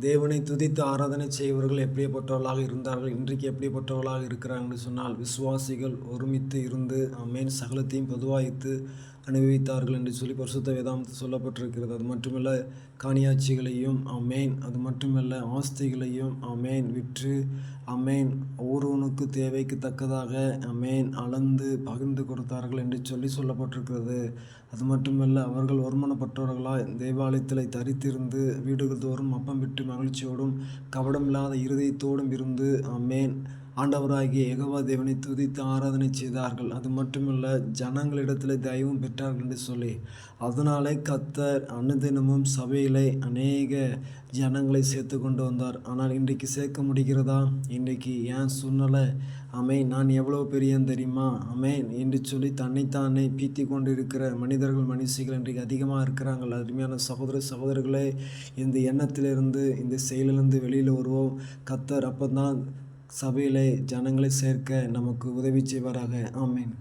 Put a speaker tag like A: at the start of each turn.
A: தேவனை துதித்து ஆராதனை செய்வர்கள் எப்படிப்பட்டவர்களாக இருந்தார்கள்? இன்றைக்கு எப்படிப்பட்டவர்களாக இருக்கிறாங்கன்னு சொன்னால் விசுவாசிகள் ஒருமித்து இருந்து அம்மேன் சகலத்தையும் பொதுவாய்த்து அனுபவித்தார்கள் என்று சொல்லி பரிசுத்த வேதாந்தம் சொல்லப்பட்டிருக்கிறது. அது மட்டுமல்ல காணியாட்சிகளையும் அமேன் அது மட்டுமல்ல ஆஸ்திகளையும் அமேன் விற்று அமேன் ஒருவனுக்கு தேவைக்கு தக்கதாக அமேன் அளந்து பகிர்ந்து கொடுத்தார்கள் என்று சொல்லி சொல்லப்பட்டிருக்கிறது. அது மட்டுமல்ல அவர்கள் ஒருமனப்பட்டவர்களாய் தேவாலயத்தில் தரித்திருந்து வீடுகள் தோறும் அப்பம் விட்டு மகிழ்ச்சியோடும் கபடமில்லாத இருதயத்தோடும் இருந்து அமேன் ஆண்டவராகிய யெகோவா தேவனை துதித்து ஆராதனை செய்தார்கள். அது மட்டுமல்ல ஜனங்களிடத்தில் தயவும் பெற்றார்கள் என்று சொல்லி அதனாலே கத்தர் அனுதினமும் சபையிலே அநேக ஜனங்களை சேர்த்து கொண்டு வந்தார். ஆனால் இன்றைக்கு சேர்க்க முடிகிறதா? இன்றைக்கு ஏன் சூழ்நிலை அமை நான் எவ்வளோ பெரியன் தெரியுமா? அமே என்று சொல்லி தன்னைத்தானே பீத்தி கொண்டு இருக்கிற மனிதர்கள் மனுஷிகள் இன்றைக்கு அதிகமாக இருக்கிறாங்கள் அருமையான சகோதர சகோதரர்களே இந்த எண்ணத்திலிருந்து இந்த செயலிலிருந்து வெளியில் வருவோம். கத்தர் அப்போ தான் சபையிலே ஜனங்களை சேர்க்க நமக்கு உதவி செய்வாராக. ஆமீன்.